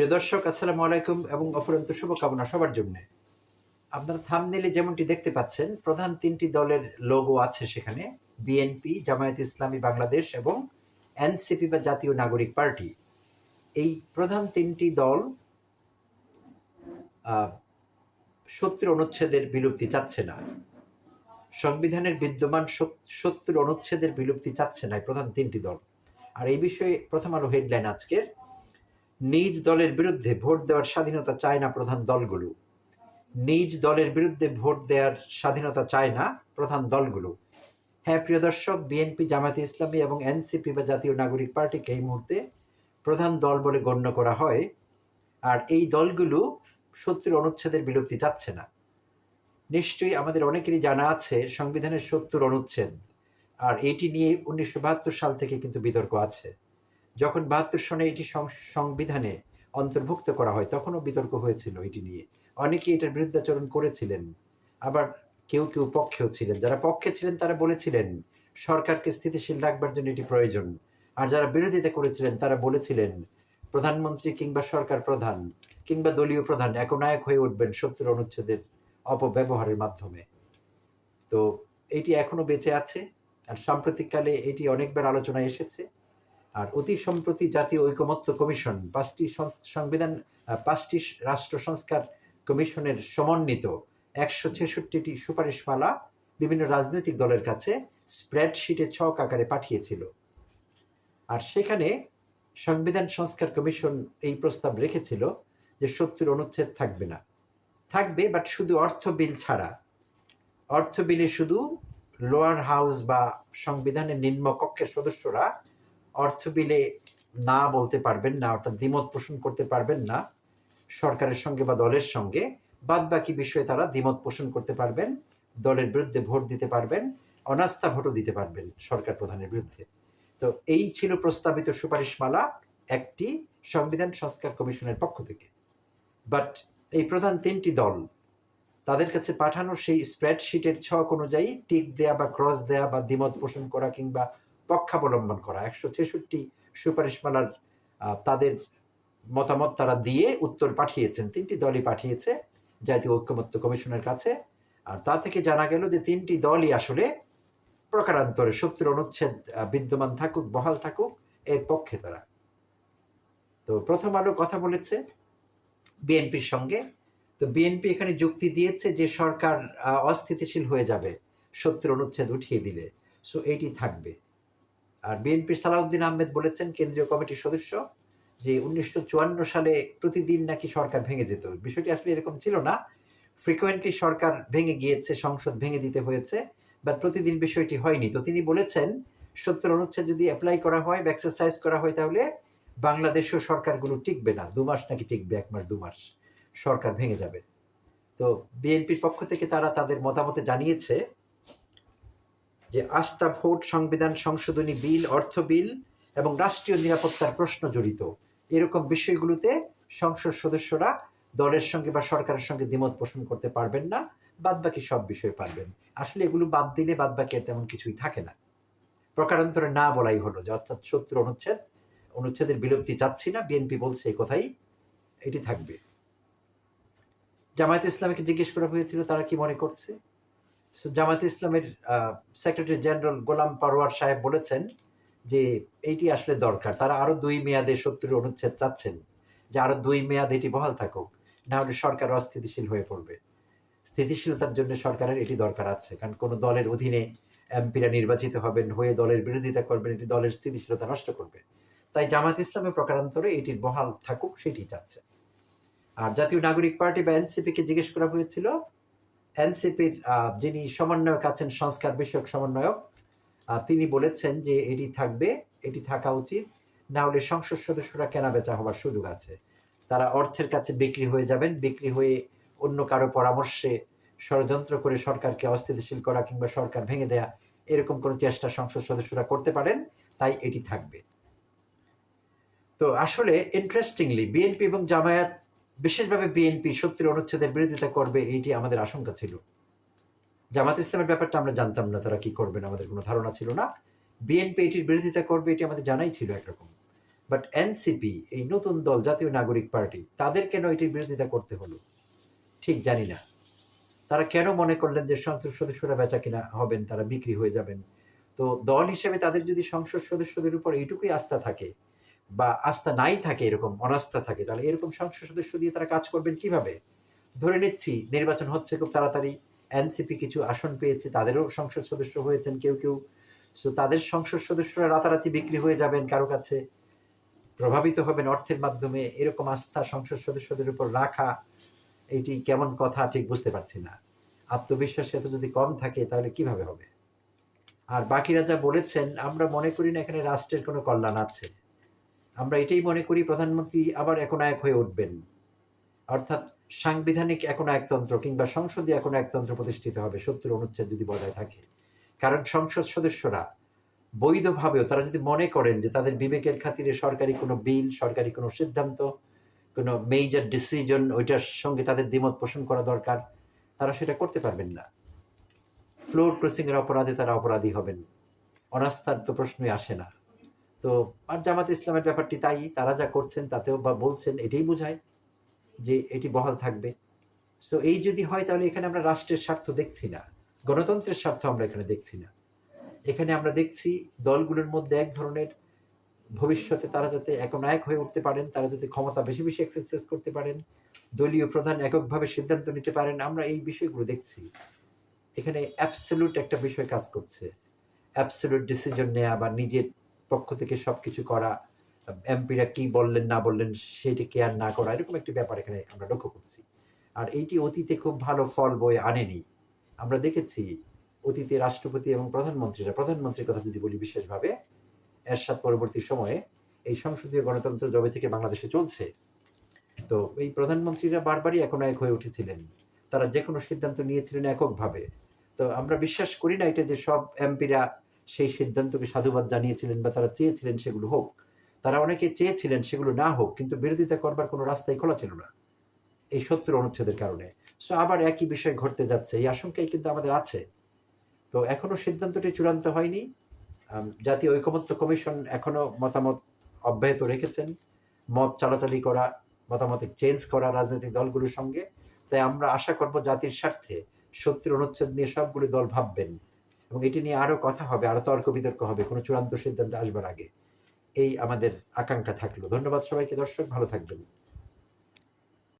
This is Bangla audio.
প্রিয় দর্শক, আসসালামু আলাইকুম এবং অফুরন্ত শুভকামনা সবার জন্য। আপনারা থামনেলে যেমনটি দেখতে পাচ্ছেন, প্রধান তিনটি দলের লোগো আছে সেখানে। বিএনপি জামায়াত ইসলামী বাংলাদেশ এবং এনসিপি বা জাতীয় নাগরিক পার্টি। এই প্রধান তিনটি দল সত্তর অনুচ্ছেদের বিলুপ্তি চাচ্ছে না। সংবিধানের বিদ্যমান সত- সত্তর অনুচ্ছেদের বিলুপ্তি চাচ্ছে না প্রধান তিনটি দল। আর এই বিষয়ে প্রথম আলো হেডলাইন আজকের। নিজ দলের বিরুদ্ধে ভোট দেওয়ার স্বাধীনতা চায় না প্রধান দলগুলো। নিজ দলের বিরুদ্ধে ভোট দেওয়ার স্বাধীনতা চায় না প্রধান দলগুলো। হ্যাঁ প্রিয় দর্শক, বিএনপি জামাতে ইসলামী এবং এনসিপি বা জাতীয় নাগরিক পার্টিকে এই মুহূর্তে প্রধান দল বলে গণ্য করা হয়। আর এই দলগুলো সত্তর অনুচ্ছেদের বিলুপ্তি চাচ্ছে না। নিশ্চয়ই আমাদের অনেকেরই জানা আছে সংবিধানের সত্তর অনুচ্ছেদ। আর এটি নিয়ে উনিশশো বাহাত্তর সাল থেকে কিন্তু বিতর্ক আছে। যখন বাহাত্তর সনে এটি সংবিধানে অন্তর্ভুক্ত করা হয়, তখনও বিতর্ক হয়েছিল এটি নিয়ে। অনেকে এটার বিরুদ্ধাচরণ করেছিলেন। আবার কেউ কেউ পক্ষেও ছিলেন। যারা পক্ষে ছিলেন, তারা বলেছিলেন, সরকারকে স্থিতিশীল রাখবার জন্য এটি প্রয়োজন। আর যারা বিরোধিতা করেছিলেন, তারা বলেছিলেন, প্রধানমন্ত্রী কিংবা সরকার প্রধান কিংবা দলীয় প্রধান একনায়ক হয়ে উঠবেন সত্তর অনুচ্ছেদের অপব্যবহারের মাধ্যমে। তো এটি এখনও বেঁচে আছে। আর সাম্প্রতিককালে এটি অনেকবার আলোচনায় এসেছে। আর অতি সম্প্রতি জাতীয় ঐকমত্য কমিশন, পাঁচটি সংবিধান পাঁচটি রাষ্ট্র সংস্কার কমিশনের সমন্বিত একশো ছেষট্টিটি সুপারিশমালা বিভিন্ন রাজনৈতিক দলের কাছে স্প্রেডশিটে ছক আকারে পাঠিয়েছিল। আর সেখানে সংবিধান সংস্কার কমিশন এই প্রস্তাব রেখেছিল যে সত্তর অনুচ্ছেদ থাকবে না। থাকবে, বাট শুধু অর্থ বিল ছাড়া। অর্থ বিলে শুধু লোয়ার হাউস বা সংবিধানের নিম্ন কক্ষের সদস্যরা অর্থ বিলে না বলতে পারবেন না, অর্থাৎ দ্বিমত পোষণ করতে পারবেন না, সরকারের সঙ্গে বা দলের সঙ্গে। বাদ বাকি বিষয়ে তারা দ্বিমত পোষণ করতে পারবেন, দলের বিরুদ্ধে ভোট দিতে পারবেন, অনাস্থা ভোটও দিতে পারবেন সরকার প্রধানের বিরুদ্ধে। তো এই ছিল প্রস্তাবিত সুপারিশমালা একটি সংবিধান সংস্কার কমিশনের পক্ষ থেকে। বাট এই প্রধান তিনটি দল তাদের কাছে পাঠানো সেই স্প্রেডশিটের ছক অনুযায়ী টিক দেয়া বা ক্রস দেয়া বা দ্বিমত পোষণ করা কিংবা পক্ষাবলম্বন করা। একশো ছেষট্টি সুপারিশমালার তাদের মতামত তারা দিয়ে উত্তর পাঠিয়েছেন। তিনটি দলই পাঠিয়েছে, জাতীয় ঐক্যমত্য কমিশনের কাছে। আর তা থেকে জানা গেল যে তিনটি দলই আসলে প্রকারান্তরে সত্তর অনুচ্ছেদ বিদ্যমান থাকুক, বহাল থাকুক, এর পক্ষে তারা। তো প্রথম আলো কথা বলেছে বিএনপির সঙ্গে। তো বিএনপি এখানে যুক্তি দিয়েছে যে সরকার অস্থিতিশীল হয়ে যাবে সত্তর অনুচ্ছেদ উঠিয়ে দিলে। সো এটি থাকবে। আর বিএনপির সালাউদ্দিন আহমেদ বলেছেন, কেন্দ্রীয় কমিটির সদস্য, যে উনিশশো চুয়ান্ন সালে প্রতিদিন নাকি সরকার ভেঙে যেত। বিষয়টি আসলে এরকম ছিল না। ফ্রিকোয়েন্টলি সরকার ভেঙে গিয়েছে, সংসদ ভেঙে দিতে হয়েছে বাট প্রতিদিন বিষয়টি হয়নি। তো তিনি বলেছেন, সত্তর অনুচ্ছেদ যদি অ্যাপ্লাই করা হয় বা এক্সারসাইজ করা হয়, তাহলে বাংলাদেশেও সরকারগুলো টিকবে না। দু মাস নাকি টিকবে, এক মাস, দু মাস সরকার ভেঙে যাবে। তো বিএনপির পক্ষ থেকে তারা তাদের মতামতে জানিয়েছে। যে আস্থা ভোট সংবিধান সংশোধনী বিল, অর্থ বিল এবং রাষ্ট্রীয় নিরাপত্তার প্রশ্ন জড়িত। এরকম বিষয়গুলোতে সংসদ সদস্যরা দলের সঙ্গে বা সরকারের সঙ্গে দ্বিমত পোষণ করতে পারবেন না বাদ বাকি সব বিষয়ে পারবেন। আসলে এগুলো বাদ দিলে বাদ বাকি আর তেমন কিছুই থাকে না। প্রকারান্তরে না বলাই হলো যে অর্থাৎ সত্তর অনুচ্ছেদ, অনুচ্ছেদের বিলুপ্তি চাচ্ছি না, বিএনপি বলছে এই কথাই, এটি থাকবে। জামায়াত ইসলামীকে জিজ্ঞেস করা হয়েছিল, তারা কি মনে করছে? So, জামায়াত ইসলামের সেক্রেটারি জেনারেল গোলাম পারোয়ার সাহেব বলেছেন যে এইটি আসলে দরকার। তারা আরও দুই মেয়াদে সত্তর অনুচ্ছেদ চাচ্ছেন যে আরও দুই মেয়াদ এটি বহাল থাকুক না হলে সরকার অস্থিতিশীল হয়ে পড়বে। স্থিতিশীলতার জন্য সরকারের এটি দরকার আছে কারণ কোনো দলের অধীনে এমপিরা নির্বাচিত হবেন হয়ে দলের বিরোধিতা করবেন এটি দলের স্থিতিশীলতা নষ্ট করবে। তাই জামাত ইসলামের প্রকারান্তরে এটির বহাল থাকুক সেটি চাচ্ছে। আর জাতীয় নাগরিক পার্টি বা এনসিপি কে জিজ্ঞেস করা হয়েছিল এনসিপির যিনি সমন্বয়ক আছেন, সংস্কার বিষয়ক সমন্বয়ক তিনি বলেছেন যে এটি থাকবে, এটি থাকা উচিত। না হলে সংসদ সদস্যরা কেনা বেচা হওয়ার সুযোগ আছে। তারা অর্থের কাছে বিক্রি হয়ে যাবেন, বিক্রি হয়ে অন্য কারও পরামর্শে ষড়যন্ত্র করে সরকারকে অস্থিতিশীল করা কিংবা সরকার ভেঙে দেয়া, এরকম কোনো চেষ্টা সংসদ সদস্যরা করতে পারেন, তাই এটি থাকবে। তো আসলে ইন্টারেস্টিংলি বিএনপি এবং জামায়াত বিশেষভাবে বিএনপি সত্তর অনুচ্ছেদের বিরোধিতা করবে এইটি আমাদের আশঙ্কা ছিল। জামাত ইসলামের ব্যাপারটা আমরা জানতাম না, তারা কি করবেন আমাদের কোনো ধারণা ছিল না। বিএনপি এটির বিরোধিতা করবে এটি আমাদের জানাই ছিল একরকম। বাট এনসিপি এই নতুন দল, জাতীয় নাগরিক পার্টি, তাদের কেন এটির বিরোধিতা করতে হলো? ঠিক জানি না। তারা কেন মনে করলেন যে সংসদ সদস্যরা বেচা কিনা হবেন, তারা বিক্রি হয়ে যাবেন? তো দল হিসেবে তাদের যদি সংসদ সদস্যদের উপর এইটুকুই আস্থা থাকে বা আস্থা নাই থাকে, এরকম অনাস্থা থাকে, তাহলে এরকম সংসদ সদস্য দিয়ে তারা কাজ করবেন কীভাবে? ধরে নিচ্ছি, নির্বাচন হচ্ছে খুব তাড়াতাড়ি এনসিপি কিছু আসন পেয়েছে, তাদেরও সংসদ সদস্য হয়েছেন কেউ কেউ সো তাদের সংসদ সদস্যরা রাতারাতি বিক্রি হয়ে যাবেন কারও কাছে, প্রভাবিত হবেন অর্থের মাধ্যমে, এরকম আস্থা সংসদ সদস্যদের উপর রাখা, এটি কেমন কথা ঠিক বুঝতে পারছি না। আত্মবিশ্বাস এত যদি কম থাকে, তাহলে কীভাবে হবে? আর বাকিরা যা বলেছেন, আমরা মনে করি না এখানে রাষ্ট্রের কোনো কল্যাণ আছে। আমরা এটাই মনে করি, প্রধানমন্ত্রী আবার একনায়ক হয়ে উঠবেন। অর্থাৎ সাংবিধানিক একনায়কতন্ত্র কিংবা সংসদীয় একনায়কতন্ত্র প্রতিষ্ঠিত হবে সত্তর অনুচ্ছেদ যদি বজায় থাকে। কারণ সংসদ সদস্যরা বৈধভাবেও, তারা যদি মনে করেন যে তাদের বিবেকের খাতিরে সরকারি কোনো বিল, সরকারি কোনো সিদ্ধান্ত, কোনো মেজর ডিসিশন ওইটার সঙ্গে তাদের দ্বিমত পোষণ করা দরকার, তারা সেটা করতে পারবেন না। ফ্লোর ক্রসিং এর অপরাধে তারা অপরাধী হবেন। অনাস্থার তো প্রশ্নই আসে না। তো আর জামাত ইসলামের ব্যাপারটি তাই, তারা যা করছেন তাতেও বা বলছেন এটাই বোঝায় যে এটি বহাল থাকবে। সো এই যদি হয় তাহলে এখানে আমরা রাষ্ট্রের স্বার্থ দেখছি না, গণতন্ত্রের স্বার্থ আমরা এখানে দেখছি না। এখানে আমরা দেখছি দলগুলোর মধ্যে এক ধরনের ভবিষ্যতে তারা যাতে একনায়ক হয়ে উঠতে পারেন, তারা যাতে ক্ষমতা বেশি বেশি এক্সারসাইজ করতে পারেন, দলীয় প্রধান এককভাবে সিদ্ধান্ত নিতে পারেন, আমরা এই বিষয়গুলো দেখছি। এখানে অ্যাবসলিউট একটা বিষয় কাজ করছে। অ্যাবসলিউট ডিসিশন নেওয়া বা নিজের পক্ষ থেকে সবকিছু করা, এমপিরা কি বললেন, না বললেন সেটি কেয়ার না করা, এরকম একটি ব্যাপার এখানে আমরা লক্ষ্য করছি আর এইটি অতীতে খুব ভালো ফল বয়ে আনেনি। আমরা দেখেছি অতীতে রাষ্ট্রপতি এবং প্রধানমন্ত্রীরা, প্রধানমন্ত্রীর কথা যদি বলি বিশেষভাবে, এরশাদ পরবর্তী সময়ে এই সংসদীয় গণতন্ত্র জবে থেকে বাংলাদেশে চলছে। তো এই প্রধানমন্ত্রীরা বারবারই এখন এক হয়ে উঠেছিলেন। তারা যে কোনো সিদ্ধান্ত নিয়েছিলেন এককভাবে। তো আমরা বিশ্বাস করি না এটা যে সব এমপিরা সেই সিদ্ধান্তকে সাধুবাদ জানিয়েছিলেন বা তারা চেয়েছিলেন সেগুলো হোক। তারা অনেকে চেয়েছিলেন সেগুলো না হোক, কিন্তু বিরোধিতা করবার কোনো রাস্তাই খোলা ছিল না এই সত্তর অনুচ্ছেদের কারণে। সো আবার একই বিষয় ঘটতে যাচ্ছে, এই আশঙ্কাই কিন্তু আমাদের আছে। তো এখনও সিদ্ধান্তটি চূড়ান্ত হয়নি। জাতীয় ঐকমত্য কমিশন এখনও মতামত অব্যাহত রেখেছেন। মত চালাচালি করা, মতামত চেঞ্জ করা রাজনৈতিক দলগুলোর সঙ্গে। তাই আমরা আশা করব জাতির স্বার্থে সত্তর অনুচ্ছেদ নিয়ে সবগুলি দল ভাববেন। এবং এটি নিয়ে আরও কথা হবে, আরও তর্ক বিতর্ক হবে, কোনো চূড়ান্ত সিদ্ধান্ত আসবার আগে। এই আমাদের আকাঙ্ক্ষা থাকল। ধন্যবাদ সবাইকে, দর্শক, ভালো থাকবেন।